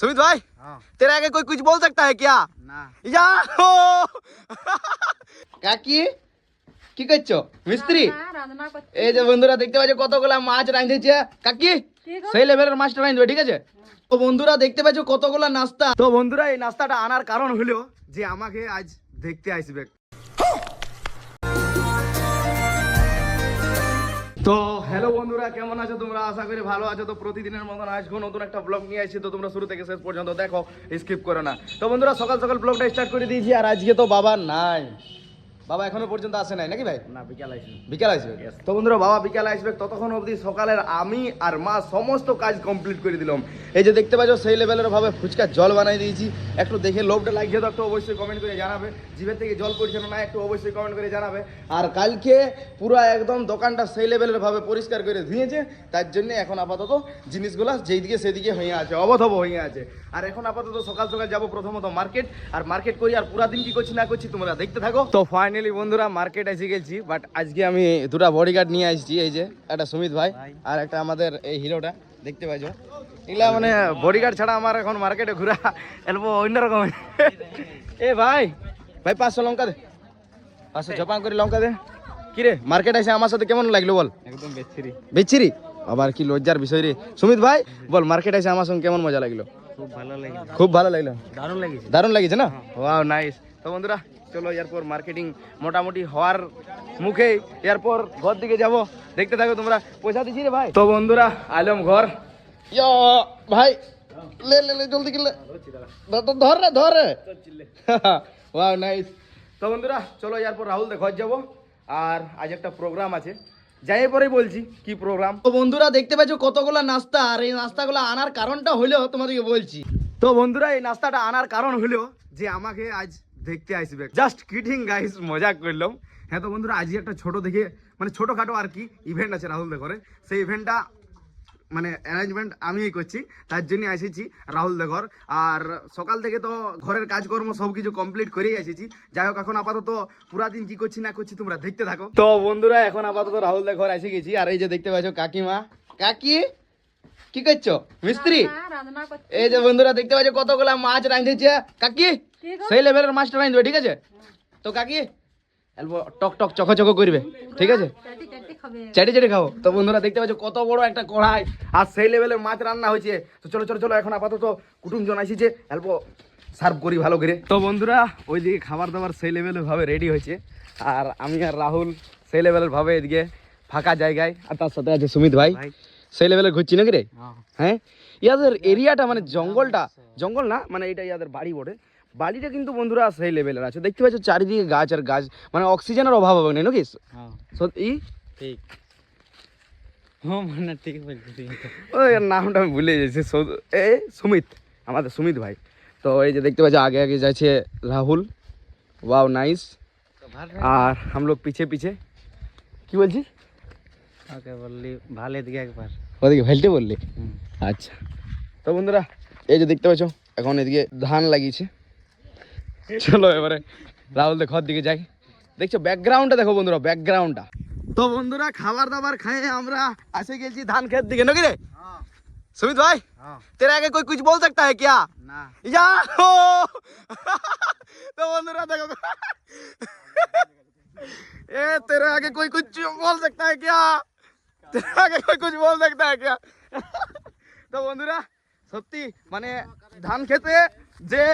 सुमित भाई हाँ तेरे आगे कोई कुछ बोल सकता है क्या না या কাকি কি করছো মিস্ত্রি রান্না করছি এই যে বন্ধুরা দেখতে পাচ্ছ কতগুলা মাছ রাঁধেছে কাকি কি গো? সেই লেভেলের মাছটা রাঁধবে ঠিক আছে তো বন্ধুরা দেখতে পাচ্ছ কতগুলা নাস্তা তো বন্ধুরা এই নাস্তাটা আনার কারণ হলো যে আমাকে আজ দেখতে আসবে তো হ্যালো বন্ধুরা, কেমন আছো তোমরা? আশা করি ভালো আছো। তো প্রতিদিনের মতন আসব নতুন একটা ব্লগ নিয়ে আসছি তো তোমরা শুরু থেকে শেষ পর্যন্ত দেখো স্কিপ করো না। তো বন্ধুরা, সকাল সকাল ব্লগটা স্টার্ট করে দিয়েছি, আর আজকে তো বাবা নাই। বাবা এখনও পর্যন্ত আসে নাই নাকি ভাই? না বিকাল আসবে বিকাল আসবে তো বন্ধুরা বাবা বিকালে আসবে ততক্ষণ অবধি সকালের আমি আর মা সমস্ত কাজ কমপ্লিট করে দিলাম। এই যে দেখতে পাচ্ছ সেই লেভেলের ভাবে ফুচকা জল বানাই দিয়েছি। একটু দেখে লোভটা লাগছে তো একটু অবশ্যই কমেন্ট করে জানাবে। জিভের থেকে জল পড়ছে না একটু অবশ্যই কমেন্ট করে জানাবে। আর কালকে পুরো একদম দোকানটা সেই লেভেলের ভাবে পরিষ্কার করে ধুয়েছে তার জন্য এখন আপাতত জিনিসগুলো যেদিকে সেদিকে হয়ে আছে অবধব হয়ে আছে। আর এখন আপাতত সকাল সকাল যাব প্রথমত মার্কেট আর মার্কেট করি আর পুরা দিন কি করছি না করছি তোমরা দেখতে থাকো। তো ফাইনালি বন্ধুরা মার্কেট এসে গেছি বাট আজকে আমি দুটা বডিগার্ড নিয়ে আসছি এই যে একটা সুমিত ভাই আর একটা আমাদের এই হিরোটা দেখতে পাইছো? এগুলা মানে বডিগার্ড ছাড়া আমার এখন মার্কেটে ঘোরা এলবো অন্যরকম এ ভাই ভাই পাঁচশো লঙ্কা দে। পাঁচশো জপান করে লঙ্কা দে। কিরে মার্কেট এসে আমার সাথে কেমন লাগল বল? একদম বেচ্ছিরি। বেচিরি আবার কি লজ্জার বিষয় রে। সুমিত ভাই বল মার্কেট এসে আমার সঙ্গে কেমন মজা লাগল? খুব ভালো লেগেছে খুব ভালো লাগল। দারুণ লেগেছে। দারুণ লাগিয়েছে না? ওয়াও নাইস তো বন্ধুরা চলো এরপর মার্কেটিং মোটামুটি হওয়ার মুখে এরপর ঘর দিকে যাব। দেখতে থাকো তোমরা। পয়সা দিছি রে ভাই। তো বন্ধুরা আলম ঘর। ইয়ো ভাই লে লে লে জলদি কিলে ধর রে ধর রে। ওয়াও নাইস তো বন্ধুরা চলো এরপর রাহুল দে ঘর যাব। আর আজ একটা প্রোগ্রাম আছে। যাই পরেই বলছি কি প্রোগ্রাম তো বন্ধুরা দেখতে পাচ্ছ কতগুলো নাস্তা আর এই নাস্তাগুলো আনার কারণটা হলো তোমাদেরকে বলছি। তো বন্ধুরা এই নাস্তাটা আনার কারণ হলো যে আমাকে আজ দেখতে আসবে জাস্ট কিটিং গাইস মজা করলাম। হ্যাঁ তো বন্ধুরা আজকে একটা ছোট দেখে মানে ছোটখাটো আর কি ইভেন্ট আছে রাহুল দেখরে সেই ইভেন্টটা মানে অ্যারেঞ্জমেন্ট আমিই করছি তার জন্য এসেছি রাহুল দেখর আর সকাল থেকে তো ঘরের কাজকর্ম সব কিছু কমপ্লিট করেই এসেছি। যাই হোক এখন আপাতত পুরা দিন কি করছি না করছি তোমরা দেখতে থাকো। তো বন্ধুরা এখন আপাতত রাহুল দেখর এসে গেছি। আর এই যে দেখতে পাচ্ছ কাকিমা। কাকি কি করছ? মিস্ত্রি? রান্না করছি। এই যে বন্ধুরা দেখতে পাচ্ছ কতগুলা মাছ রাঁধেছে। কাকি? সেই লেভেলের মাছটা রাঁধবে ঠিক আছে? তো কাকি এলবো টক টক চকো চকো করবে ঠিক আছে? চাটি চাটি খাবে। চেটে চেটে খাও। তো বন্ধুরা দেখতে পাচ্ছ কত বড় একটা কড়াই আর সেই লেভেলের মাছ রান্না হয়েছে। তো চলো চলো চলো এখন আপাতত কুটুম জন আসিছে অল্প সার্ভ করি ভালো করে। তো বন্ধুরা ওইদিকে খাবার দাবার সেই লেভেলের ভাবে রেডি হয়েছে আর আমি আর রাহুল সেই লেভেলের ভাবে এদিকে ফাঁকা জায়গায় আর তার সাথে আছে সুমিত ভাই। ভাই। সেই লেভেলে ঘুরছি নাকি রে? হ্যাঁ। হ্যাঁ? ইয়াদের এরিয়াটা মানে জঙ্গলটা জঙ্গল না মানে এটা ইয়াদের বাড়ি বটে। বাড়িটা কিন্তু বন্ধুরা সেই লেভেলের আছে। দেখতে পাচ্ছ চারিদিকে গাছ আর গাছ মানে অক্সিজেনের অভাব হবে না নাকি? হ্যাঁ। সত্যি? ঠিক। মানে ঠিক বলছি ওই নামটা আমি ভুলে গেছি। এ সুমিত আমাদের সুমিত ভাই। তো এই যে দেখতে পাচ্ছি আগে আগে যাচ্ছে রাহুল। ওয়াও নাইস আর হাম পিছে পিছে। কি বলছিস ওকে বললি ভালো দিকে একবার। ওদিকে ভেলতে বললি? আচ্ছা। তো বন্ধুরা এই যে দেখতে পাচ্ছ এখন এদিকে ধান লাগিয়েছে। চলো এবারে রাহুল দে ঘর দিকে যাই দেখছো ব্যাকগ্রাউন্ডটা দেখো বন্ধুরা ব্যাকগ্রাউন্ডটা তো বন্ধুরা খাবার দাবার খাইয়ে আমরা আসে গেছি ধান ক্ষেত দিকে নাকি রে হ্যাঁ সুমিত ভাই হ্যাঁ तेरे आगे कोई कुछ बोल सकता है क्या না या हो तो बंधुरा देखो ए तेरे आगे कोई कुछ बोल सकता है क्या तेरे आगे कोई कुछ बोल सकता है क्या তো বন্ধুরা সত্যি মানে ধান খেতে যে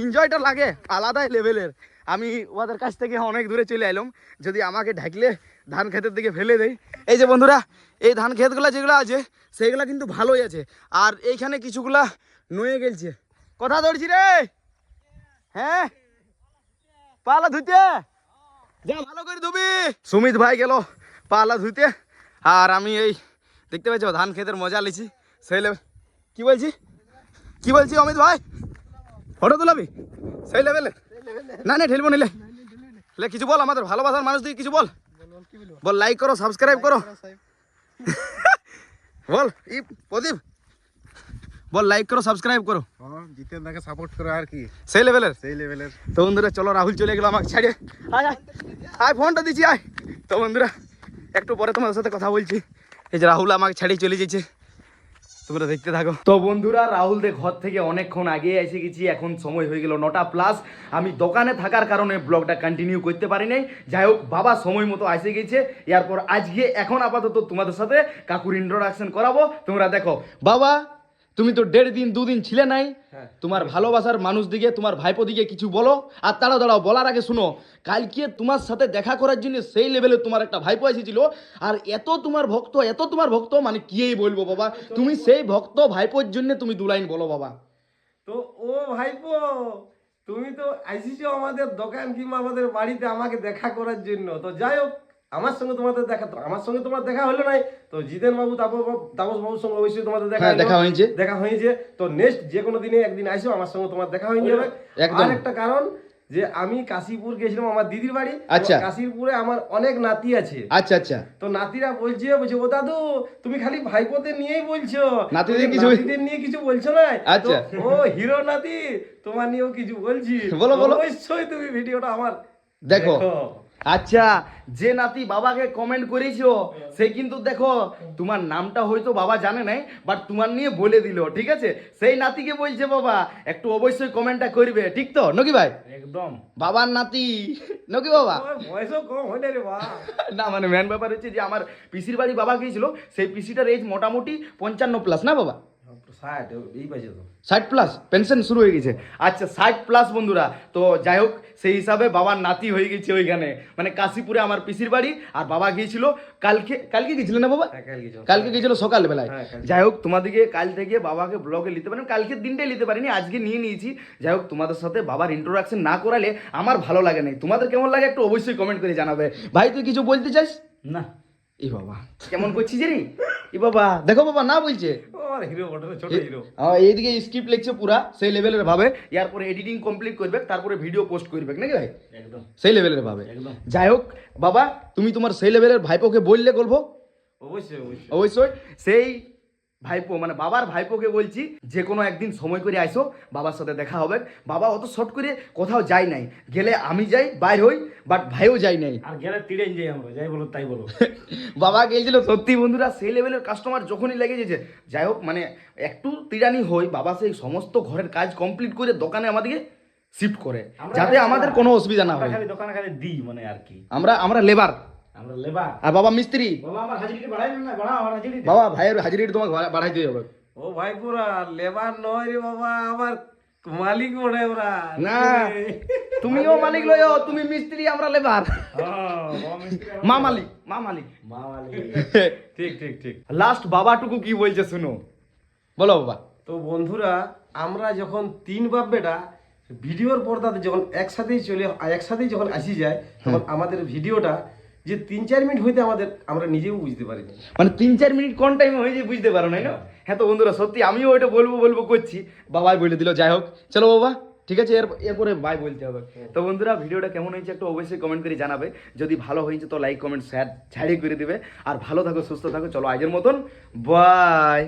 এনজয়টা লাগে, আলাদাই লেভেলের আমি ওদের কাছ থেকে অনেক দূরে চলে এলাম যদি আমাকে ঢাকলে ধান ক্ষেতের দিকে ফেলে দেয় এই যে বন্ধুরা, এই ধান ক্ষেতগুলো যেগুলো আছে, সেইগুলো কিন্তু ভালোই আছে। আর এইখানে কিছুগুলা নুয়ে গেলছে। কথা ধরছি রে! হ্যাঁ? পালা ধুতে যা, ভালো করে ধুবি। সুমিত ভাই গেল পালা ধুতে আর আমি এই, দেখতে পাচ্ছ, ধান ক্ষেতের মজা লিছি সেই কি বলছি? কি বলছি অমিত ভাই? ফটো তোলাবি? সেই লেভেলে। না না ঠেলবো নিলে লে কিছু বল আমাদের ভালোবাসার মানুষ দিকে কিছু বল। বল লাইক করো সাবস্ক্রাইব করো। বল ই প্রদীপ। বল লাইক করো সাবস্ক্রাইব করো। হ্যাঁ জিতেন দাকে সাপোর্ট করে আর কি? সেই লেভেলের। সেই লেভেলের। তো বন্ধুরা চলো রাহুল চলে গেলো আমাকে ছাড়িয়ে। আয় আয়। আয় ফোনটা দিচ্ছি আয়। তো বন্ধুরা একটু পরে তোমাদের সাথে কথা বলছি। এই যে রাহুল আমাকে ছাড়িয়ে চলে যেছে তোমরা দেখতে থাকো। তো বন্ধুরা রাহুল দে ঘর থেকে অনেকক্ষণ আগে এসে গেছি, এখন সময় হয়ে গেল নটা প্লাস আমি দোকানে থাকার কারণে ব্লগটা কন্টিনিউ করতে পারি নাই। যাই হোক, বাবা সময় মতো এসে গেছে। এরপর আজকে এখন আপাতত তোমাদের সাথে কাকুর ইন্ট্রোডাকশন করাবো। তোমরা দেখো, বাবা তুমি তো দেড় দিন দুদিন ছিলে নাই। তোমার ভালোবাসার মানুষ দিকে তোমার ভাইপো দিকে কিছু বলো। আর তাড়াও দাঁড়াও বলার আগে শুনো। কালকে তোমার সাথে দেখা করার জন্য সেই লেভেলে তোমার একটা ভাইপো এসেছিল। আর এত তোমার ভক্ত এত তোমার ভক্ত মানে কিই বলব বাবা? তুমি সেই ভক্ত ভাইপোর জন্য তুমি দু লাইন বলো বাবা। তো ও ভাইপো তুমি তো আইসিছো আমাদের দোকান কিংবা আমাদের বাড়িতে আমাকে দেখা করার জন্য। তো যাই হোক আমার সঙ্গে তোমাদের দেখা তো আমার সঙ্গে তোমার দেখা হলো নাই তো জিতেন বাবু তাপস বাবুর সঙ্গে অবশ্যই তোমাদের দেখা হ্যাঁ, দেখা হয়েছে। দেখা হয়েছে। তো নেক্সট যে কোনো দিনে একদিন আইসো আমার সঙ্গে তোমার দেখা হয়ে যাবে। আর একটা কারণ যে আমি কাশীপুর গেছিলাম আমার দিদির বাড়ি। আচ্ছা। কাশীপুরে আমার অনেক নাতি আছে। আচ্ছা আচ্ছা। তো নাতিরা বলছে বলছে ও দাদু তুমি খালি ভাইপোদের নিয়েই বলছো। নাতিদের কিছু- নাতিদের নিয়ে কিছু বলছো না? আচ্ছা। ও হিরো নাতি তোমার নিয়েও কিছু বলছি। বলো, বলো। অবশ্যই তুমি ভিডিওটা আমার দেখো। আচ্ছা যে নাতি বাবাকে কমেন্ট করেছ সে কিন্তু দেখো তোমার নামটা হয়তো বাবা জানে নাই বাট তোমার নিয়ে বলে দিল ঠিক আছে? সেই নাতিকে বলছে বাবা একটু অবশ্যই কমেন্টটা করবে ঠিক তো? নাকি ভাই? একদম। বাবার নাতি নাকি বাবা? বয়সও কম না রে বা। না মানে মেন ব্যাপার হচ্ছে যে আমার পিসির বাড়ি বাবা গিয়েছিল সেই পিসিটার এজ মোটামুটি পঞ্চান্ন প্লাস না বাবা? ষাট প্লাস পেনশন শুরু হয়ে গেছে। আচ্ছা ষাট প্লাস বন্ধুরা তো যাই হোক সেই হিসাবে বাবার নাতি হয়ে গেছে ওইখানে। মানে কাশীপুরে আমার পিসির বাড়ি আর বাবা গিয়েছিল কালকে কালকে গিয়েছিল না বাবা? হ্যাঁ, কালকে গিয়েছিল। সকালবেলায়। হ্যাঁ, যাই হোক তোমাদেরকে কাল থেকে বাবাকে ব্লগে নিতে পারেন কালকের দিনটাই নিতে পারিনি আজকে নিয়ে নিয়েছি। যাই হোক তোমাদের সাথে বাবার ইন্ট্রোডাকশন না করালে আমার ভালো লাগে না। তোমাদের কেমন লাগে একটু অবশ্যই কমেন্ট করে জানাবে। ভাই তুই কিছু বলতে চাস? না। ই বাবা। কেমন করছিস রে ই বাবা দেখো বাবা না বলছে। আমার হিরো বটে ছোট হিরো আমার এইদিকে স্ক্রিপ্ট লিখছে পুরা সেই লেভেলের ভাবে এরপরে এডিটিং কমপ্লিট করবে তারপরে ভিডিও পোস্ট করবে নাকি ভাই একদম সেই লেভেলের ভাবে একদম। যাই হোক বাবা তুমি তোমার সেই লেভেলের ভাইপোকে বললে করব অবশ্যই অবশ্যই অবশ্যই সেই ভাইপো মানে বাবার ভাইপোকে বলছি যে কোনো একদিন সময় করে আইসো বাবার সাথে দেখা হবে। বাবা অত শর্ট করে কোথাও যাই নাই। গেলে আমি যাই বাইর হই বাট ভাইও যাই নাই। আর গেলে তিড়ে যাই আমরা যাই বলো তাই বলো। বাবা গেছিল সত্যি বন্ধুরা সেই লেভেলের কাস্টমার যখনই লেগে গেছে। যাই হোক মানে একটু তিরানি হই বাবা সেই সমস্ত ঘরের কাজ কমপ্লিট করে দোকানে আমাদেরকে শিফট করে যাতে আমাদের কোনো অসুবিধা না হয়। খালি দোকানে খালি দিই মানে আর কি। আমরা আমরা লেবার আমরা লেবার। আর বাবা মিস্ত্রি। বাবা আমার হাজিরিটা বাড়াই না বাড়াও আমার হাজিরিটা। বাবা ভাইয়ের হাজিরিটা তোমাকে বাড়া- বাড়াই দিয়ে হবে ও ভাই পুরা লেবার নয় রে বাবা আমার মালিক মনে ওরা। না তুমিও মালিক লয় তুমি মিস্ত্রি আমরা লেবার। মা মালিক মা মালিক। ঠিক ঠিক ঠিক। লাস্ট বাবাটুকু কি বলছে শুনো? বলো বাবা। তো বন্ধুরা আমরা যখন তিন বাপ বেটা ভিডিওর পর্দাতে যখন একসাথেই চলে একসাথেই যখন আসি যায় তখন আমাদের ভিডিওটা যে তিন চার মিনিট হইতে আমাদের আমরা নিজেও বুঝতে পারি মানে তিন চার মিনিট কোন টাইমে হয়ে যায় বুঝতে পারো না? হ্যাঁ। তো বন্ধুরা সত্যি আমিও ওইটা বলব বলব করছি। বাবাই বলে দিল যাই হোক। চলো বাবা ঠিক আছে এর এরপরে বাই বলতে হবে। তো বন্ধুরা ভিডিওটা কেমন হয়েছে একটু অবশ্যই কমেন্ট করে জানাবে। যদি ভালো হয়েছে তো লাইক কমেন্ট শেয়ার ছাড়িয়ে করে দিবে। আর ভালো থাকো সুস্থ থাকো চলো আজের মতন বাই